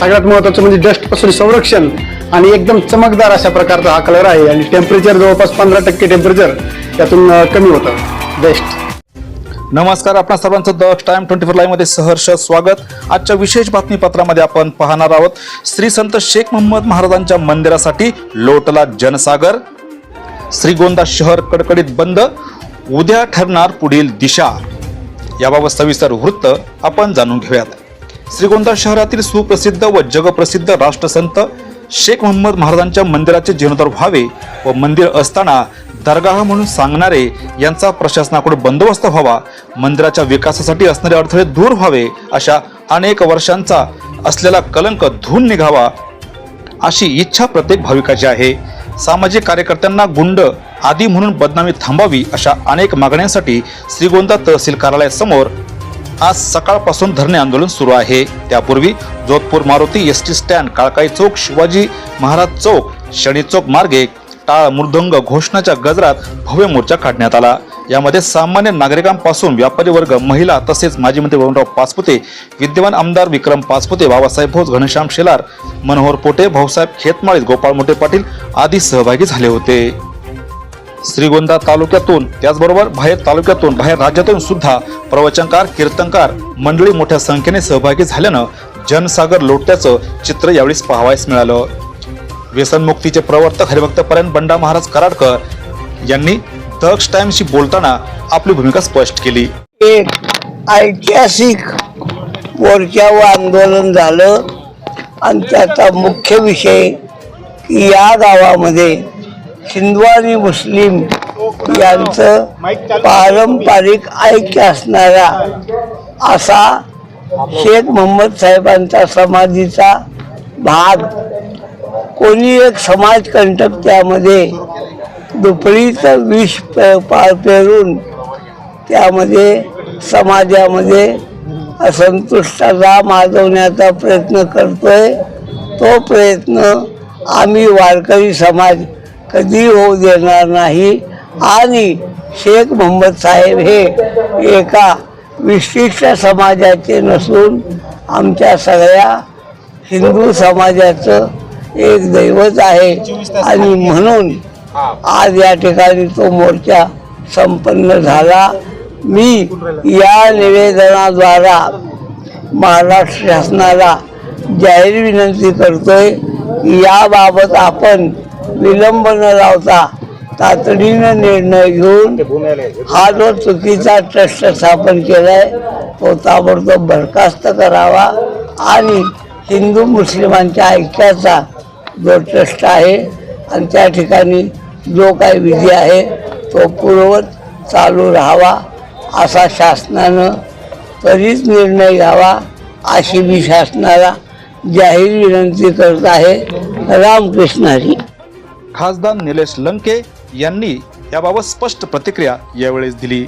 सगळ्यात महत्वाचं म्हणजे डस्टपासून संरक्षण आणि एकदम चमकदार अशा प्रकारचा हा कलर आहे. आणि टेम्परेचर जवळपास पंधरा टक्के टेम्परेचर यातून कमी होतं. बेस्ट नमस्कार आपणा सर्वांचं द टाइम ट्वेंटी फोर लाईव्हमध्ये सहर्ष स्वागत. आजच्या विशेष बातमीपत्रामध्ये आपण पाहणार आहोत श्री संत शेख मोहम्मद महाराजांच्या मंदिरासाठी लोटला जनसागर. श्रीगोंदा शहर कडकडीत बंद उद्या ठरणार पुढील दिशा. याबाबत सविस्तर वृत्त आपण जाणून घेऊयात. श्रीगोंदा शहरातील सुप्रसिद्ध व जगप्रसिद्ध राष्ट्रसंत शेख मोहम्मद महाराजांच्या मंदिराचे जीर्णोद्धार व्हावे व मंदिर असताना दरगाह म्हणून सांगणारे यांचा प्रशासनाकडून बंदोबस्त व्हावा मंदिराच्या विकासासाठी असणारे अडथळे दूर व्हावे अशा अनेक वर्षांचा असलेला कलंक धुवून निघावा अशी इच्छा प्रत्येक भाविकाची आहे. सामाजिक कार्यकर्त्यांना गुंड आदी म्हणून बदनामी थांबावी अशा अनेक मागण्यांसाठी श्रीगोंदा तहसील कार्यालयासमोर आज सकाळपासून धरणे आंदोलन सुरू आहे. त्यापूर्वी Jodhpur Maruti S T stand काळकाई चौक शिवाजी महाराज चौक शनी चौक मार्गे टाळ मृदंग घोषणाच्या गजरात भव्य मोर्चा काढण्यात आला. यामध्ये सामान्य नागरिकांपासून व्यापारी वर्ग महिला तसेच माजी मंत्री वरुणराव पाचपुते विद्यमान आमदार विक्रम पाचपुते बाबासाहेब भोज घनश्याम शेलार मनोहर पोटे भाऊसाहेब खेतमाळी गोपाळ मोठे पाटील आदी सहभागी झाले होते. श्रीगोंदा तालुक्यातून त्याचबरोबर बाहेर तालुक्यातून बाहेर राज्यातून सुद्धा प्रवचनकार कीर्तनकार मंडळी मोठ्या संख्येने सहभागी झाल्यानं जनसागर लोटल्याचं चित्र यावेळी पाहावयास मिळालं. व्यसनमुक्तीचे प्रवर्तक हरिभक्त पर्यंत बंडा महाराज कराडकर यांनी दक्ष टाइमशी बोलताना आपली भूमिका स्पष्ट केली. एक ऐतिहासिक मोर्चा व आंदोलन झालं आणि त्याचा मुख्य विषय या गावामध्ये हिंदू आणि मुस्लिम यांचं पारंपरिक ऐक्य असणारा असा शेख मोहम्मद साहेबांचा समाधीचा भाग कोणी एक समाजकंटक त्यामध्ये दुपरीचं विष प- पेरून त्यामध्ये समाजामध्ये असंतुष्टता माजवण्याचा प्रयत्न करतोय तो प्रयत्न आम्ही वारकरी समाज कधी होऊ देणार नाही. आणि शेख मोहम्मद साहेब हे एका विशिष्ट समाजाचे नसून आमच्या सगळ्या हिंदू समाजाचं एक दैवत आहे. आणि म्हणून आज या ठिकाणी तो मोर्चा संपन्न झाला. मी या निवेदनाद्वारा महाराष्ट्र शासनाला जाहीर विनंती करतोय. याबाबत आपण विलंब न लावता तातडीनं निर्णय घेऊन हा जो चुकीचा ट्रस्ट स्थापन केलाय तो ताबडतोब बरखास्त करावा आणि हिंदू मुस्लिमांच्या ऐक्याचा जो ट्रस्ट आहे आणि त्या ठिकाणी जो काही विधी आहे तो पूर्ववत चालू राहावा असा शासनानं त्वरित निर्णय घ्यावा अशी मी शासनाला जाहीर विनंती करत आहे. रामकृष्ण हरी. खासदार निलेश लंके यांनी याबाबत स्पष्ट प्रतिक्रिया यावेळेस दिली.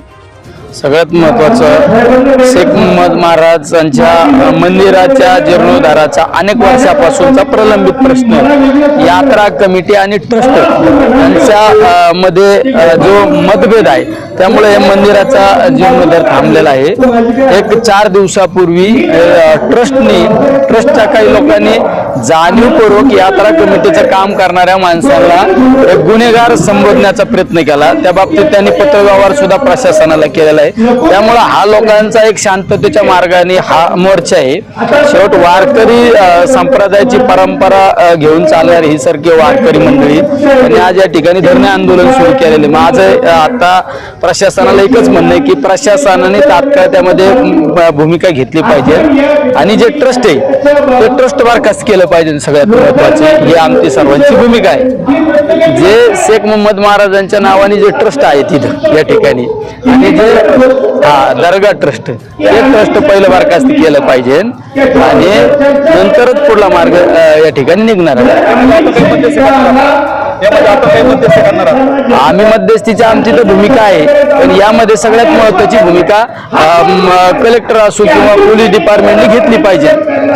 सगळ्यात महत्त्वाचं शेख मोहम्मद महाराजांच्या मंदिराच्या जीर्णोद्धाराचा अनेक वर्षापासूनचा प्रलंबित प्रश्न. यात्रा कमिटी आणि ट्रस्ट यांच्या मध्ये जो मतभेद आहे त्यामुळे या मंदिराचा जीर्णोद्धार थांबलेला आहे. एक चार दिवसापूर्वी ट्रस्टनी ट्रस्टच्या काही लोकांनी जाणीवपूर्वक यात्रा कमिटीचं काम करणाऱ्या माणसाला गुन्हेगार संबोधण्याचा प्रयत्न केला. त्या बाबतीत त्यांनी पत्रव्यवहार सुद्धा प्रशासनाला केलेला आहे. त्यामुळे हा लोकांचा एक शांततेच्या मार्गाने हा मोर्चा आहे. शेवट वारकरी संप्रदायाची परंपरा घेऊन चालणारी ही सारखी वारकरी मंडळी. त्यांनी आज या ठिकाणी धरणे आंदोलन सुरू केलेले. माझं आता प्रशासनाला एकच म्हणणं आहे की प्रशासनाने तात्काळ त्यामध्ये भूमिका घेतली पाहिजे. आणि जे ट्रस्ट आहे ते ट्रस्ट बरखास्त केलं पाहिजे सगळ्यात महत्त्वाचे ही आमची सर्वांची भूमिका आहे. जे शेख मोहम्मद महाराजांच्या नावाने जे ट्रस्ट आहे तिथं या ठिकाणी. आणि जे हा दर्गा ट्रस्ट. हे ट्रस्ट पहिलं बारखास्त केलं पाहिजे. आणि नंतरच पुढला मार्ग या ठिकाणी निघणार आम्ही मध्यस्थीची आमची तर भूमिका आहे. पण यामध्ये सगळ्यात महत्वाची भूमिका कलेक्टर असो किंवा पोलीस डिपार्टमेंटने घेतली पाहिजे.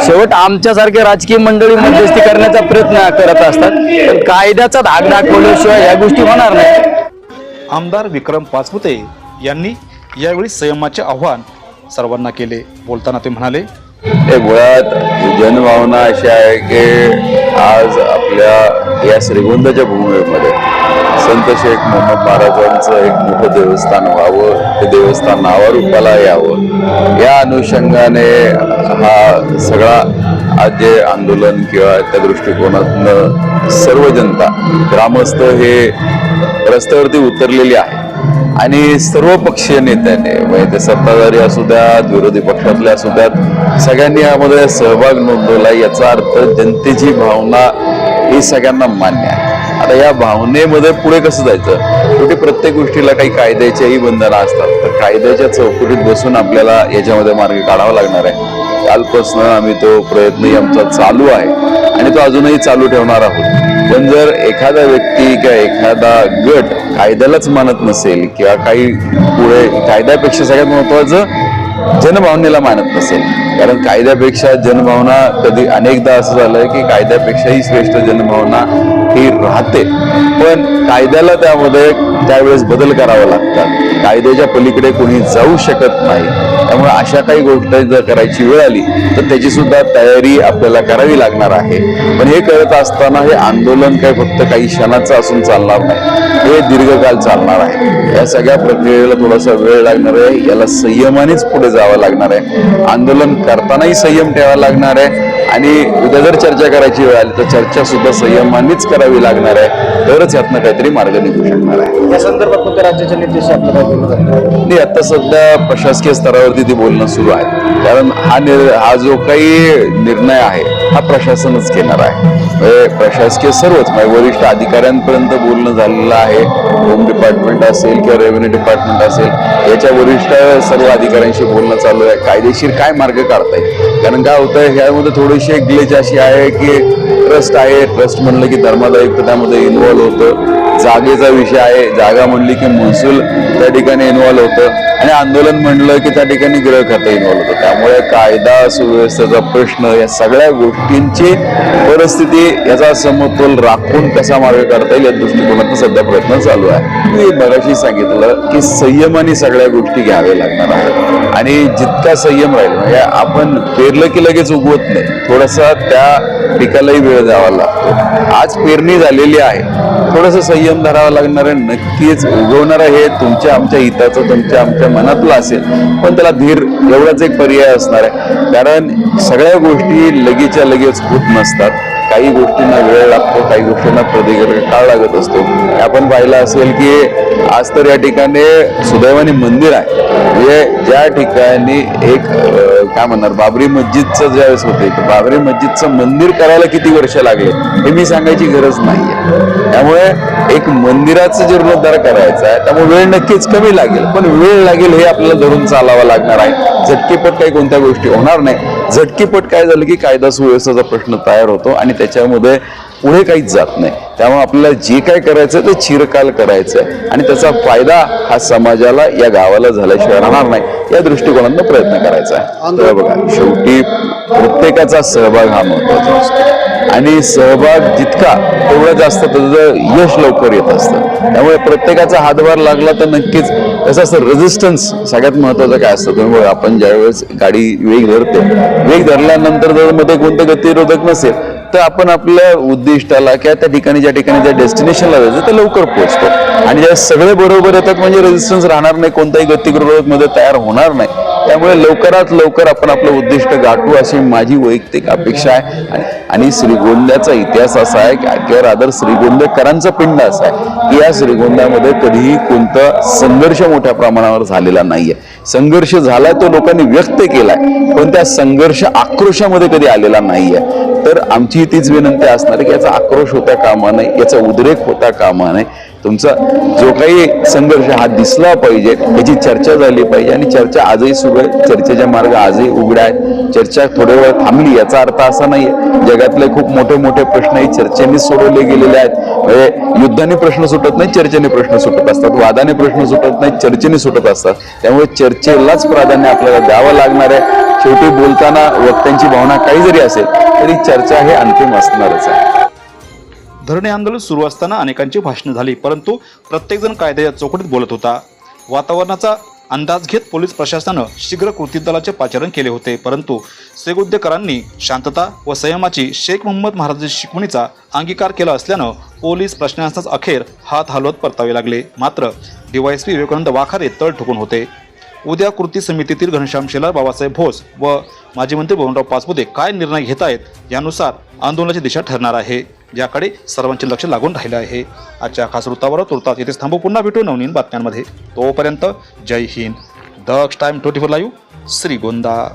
शेवट आमच्यासारखे राजकीय मंडळी मध्यस्थी करण्याचा प्रयत्न करत असतात. पण कायद्याचा धाक दाखवल्याशिवाय या गोष्टी होणार नाही. आमदार विक्रम पाचपुते यांनी यावेळी संयमाचे आव्हान सर्वांना केले. बोलताना ते म्हणाले हे मुळात जनभावना अशी आहे की आज आपल्या या श्रीगोंदाच्या भूमीमध्ये संत शेख मोहम्मद महाराजांचं एक मोठं देवस्थान व्हावं ते देवस्थान नावारूपाला यावं. या अनुषंगाने हा सगळा आज जे आंदोलन किंवा त्या दृष्टिकोनातनं सर्व जनता ग्रामस्थ हे रस्त्यावरती उतरलेली आहे आणि सर्व पक्षीय नेत्याने म्हणजे ते सत्ताधारी असू द्यात विरोधी पक्षातले असू द्यात सगळ्यांनी यामध्ये सहभाग नोंदवला. याचा अर्थ जनतेची भावना ही सगळ्यांना मान्य आहे. आता या भावनेमध्ये पुढे कसं जायचं? शेवटी प्रत्येक गोष्टीला काही कायद्याच्याही बंधनं असतात. तर कायद्याच्या चौकटीत बसून आपल्याला याच्यामध्ये मार्ग काढावा लागणार आहे. कालपासून आम्ही तो प्रयत्नही आमचा चालू आहे. आणि तो अजूनही चालू ठेवणार आहोत. पण जर एखादा व्यक्ती किंवा एखादा गट कायद्यालाच मानत नसेल किंवा काही पुढे कायद्यापेक्षा सगळ्यात महत्वाचं जनभावनेला मानत नसेल. कारण कायद्यापेक्षा जनभावना कधी अनेकदा असं झालंय की कायद्यापेक्षाही श्रेष्ठ जनभावना ही राहते. पण कायद्याला त्यामध्ये त्यावेळेस बदल करावा लागतात. कायद्याच्या पलीकडे कोणी जाऊ शकत नाही. त्यामुळे अशा काही गोष्ट जर करायची वेळ आली तर त्याची सुद्धा तयारी आपल्याला करावी लागणार आहे. पण हे करत असताना हे आंदोलन काय फक्त काही क्षणाचं असून चालणार नाही. हे दीर्घकाल चालणार आहे. या सगळ्या प्रक्रियेला थोडासा वेळ लागणार आहे. याला संयमानेच पुढे जावं लागणार आहे. आंदोलन करतानाही संयम ठेवावा लागणार आहे. आणि उद्या जर चर्चा करायची वेळ आली तर चर्चा सुद्धा संयमानेच करावी लागणार आहे. तरच यातनं काहीतरी मार्ग निघू शकणार आहे. या संदर्भात कोणत्या राज्याच्या नेत्याशी आपल्याला नाही आता सध्या प्रशासकीय स्तरावरती ते बोलणं सुरू आहे. कारण हा निर हा जो काही निर्णय आहे हा प्रशासनच घेणार आहे. म्हणजे प्रशासकीय सर्वच म्हणजे वरिष्ठ अधिकाऱ्यांपर्यंत बोलणं झालेलं आहे. होम डिपार्टमेंट असेल किंवा रेव्हेन्यू डिपार्टमेंट असेल याच्या वरिष्ठ सर्व अधिकाऱ्यांशी बोलणं चालू आहे. कायदेशीर काय मार्ग काढता येईल कारण काय होतं ह्यामध्ये थोडीशी एक ग्लेच अशी आहे की ट्रस्ट आहे. ट्रस्ट म्हणलं की धर्मादायिक त्यामध्ये इन्व्हॉल्व होतं. जागेचा विषय आहे जागा म्हणली की महसूल त्या ठिकाणी इन्व्हॉल्व होतं. आणि आंदोलन म्हणलं की त्या ठिकाणी गृह खातं इन्व्हॉल्व होतं. त्यामुळे कायदा सुव्यवस्थेचा प्रश्न या सगळ्या गोष्टींची परिस्थिती याचा समतोल राखून कसा मार्ग काढता येईल या दृष्टिकोनातून सध्या प्रयत्न चालू आहे. मी मगाशी सांगितलं की संयमाने सगळ्या गोष्टी घ्याव्या लागणार आहेत. आणि जितका संयम राहील म्हणजे आपण पेरलं की लगेच उगवत नाही. थोडासा त्या पिकालाही वेळ द्यावा लागतो. आज पेरणी झालेली आहे. थोडंसं संयम धरावा लागणार आहे. नक्कीच उगवणार हे तुमच्या आमच्या हिताचं तुमच्या आमच्या मनातलं असेल पण त्याला धीर एवढाच एक पर्याय असणार आहे. कारण सगळ्या गोष्टी लगेच्या लगेच होत नसतात. काही गोष्टींना वेळ लागतो काही गोष्टींना प्रतिक्रिया काळ लागत असतो. आपण पाहिलं असेल की आज तर या ठिकाणी सुदैवाने मंदिर आहे. म्हणजे ज्या ठिकाणी एक काय म्हणणार बाबरी मस्जिदचं ज्यावेळेस होते तर बाबरी मस्जिदचं मंदिर करायला किती वर्ष लागले हे मी सांगायची गरज नाहीये. त्यामुळे एक मंदिराचं जीर्णोद्धार करायचा आहे त्यामुळे वेळ नक्कीच कमी लागेल. पण वेळ लागेल हे आपल्याला धरून चालावं लागणार आहे. झटकेपट काही कोणत्या गोष्टी होणार नाही. झटकीपट काय झालं की कायदा सुव्यवस्थेचा प्रश्न तयार होतो आणि त्याच्यामध्ये पुढे काहीच जात नाही. त्यामुळे आपल्याला जे काय करायचं ते चिरकाल करायचं आहे आणि त्याचा फायदा हा समाजाला या गावाला झाल्याशिवाय राहणार नाही. या दृष्टिकोनातून प्रयत्न करायचा आहे. बघा शेवटी प्रत्येकाचा सहभाग हा महत्त्वाचा असतो. आणि सहभाग जितका तेवढा जास्त त्याचं यश लवकर येत असतं. त्यामुळे प्रत्येकाचा हातभार लागला तर नक्कीच कसं असतं रेझिस्टन्स सगळ्यात महत्वाचं काय असतं? तुम्ही बघा आपण ज्यावेळेस गाडी वेग धरते वेग धरल्यानंतर जर मध्ये कोणतं गतिरोधक नसेल तर आपण आपल्या उद्दिष्टाला किंवा त्या ठिकाणी ज्या ठिकाणी ज्या डेस्टिनेशनला जायचं ते लवकर पोहोचतो. आणि ज्या सगळे बरोबर येतात म्हणजे रेझिस्टन्स राहणार नाही कोणताही गतिरोधकमध्ये तयार होणार नाही. त्यामुळे लवकरात लवकर आपण आपलं उद्दिष्ट गाठू अशी माझी वैयक्तिक अपेक्षा आहे. आणि- श्रीगोंद्याचा इतिहास असा आहे किंवा रादर श्रीगोंदेकरांचा पिंड असा आहे की या श्रीगोंद्यामध्ये कधीही कोणता संघर्ष मोठ्या प्रमाणावर झालेला नाहीये. संघर्ष झालाय तो लोकांनी व्यक्त केलाय पण त्या संघर्ष आक्रोशामध्ये कधी आलेला नाहीये. तर आमची तीच विनंती असणार आहे की याचा आक्रोश होता कामा नये याचा उद्रेक होता कामा नये. तुमचा जो काही संघर्ष हा दिसला पाहिजे याची चर्चा झाली पाहिजे आणि चर्चा आजही सुरू आहे. चर्चेच्या मार्ग आजही उघड्या आहेत. चर्चा थोड्या वेळ थांबली याचा अर्थ असा नाहीये. जगातले खूप मोठे मोठे प्रश्नही चर्चेने सोडवले गेलेले आहेत. म्हणजे युद्धाने प्रश्न सुटत नाही चर्चेने प्रश्न सुटत असतात. वादाने प्रश्न सुटत नाही चर्चेने सुटत असतात. त्यामुळे चर्चेलाच प्राधान्य आपल्याला द्यावं लागणार आहे. शेवटी बोलताना वक्त्यांची भावना काही जरी असेल तरी चर्चा हे अंतिम असणारच आहे. धरणे आंदोलन सुरू असताना अनेकांची भाषणं झाली परंतु प्रत्येकजण कायद्याच्या चौकटीत बोलत होता. वातावरणाचा अंदाज घेत पोलीस प्रशासनानं शीघ्र कृती दलाचे पाचारण केले होते परंतु सेगुद्देकरांनी शांतता व संयमाची शेख मोहम्मद महाराजांच्या शिकवणीचा अंगीकार केला असल्यानं पोलीस प्रशासनास अखेर हात हलवत परतावे लागले. मात्र डीवायएसपी विवेकानंद वाखारे तळ ठोकून होते. उद्या कृती समितीतील घनश्याम शेलार बाबासाहेब भोस व माजी मंत्री भवनराव पाचपुते काय निर्णय घेत आहेत यानुसार आंदोलनाची दिशा ठरणार आहे. याकडे सर्वांचे लक्ष लागून राहिले आहे. आजच्या खास वृत्तावर तुर्तास येथेच थांबू. पुन्हा भेटू नवनीन बातम्यांमध्ये. तोपर्यंत जय Hind. Daksh time twenty four live Shrigonda.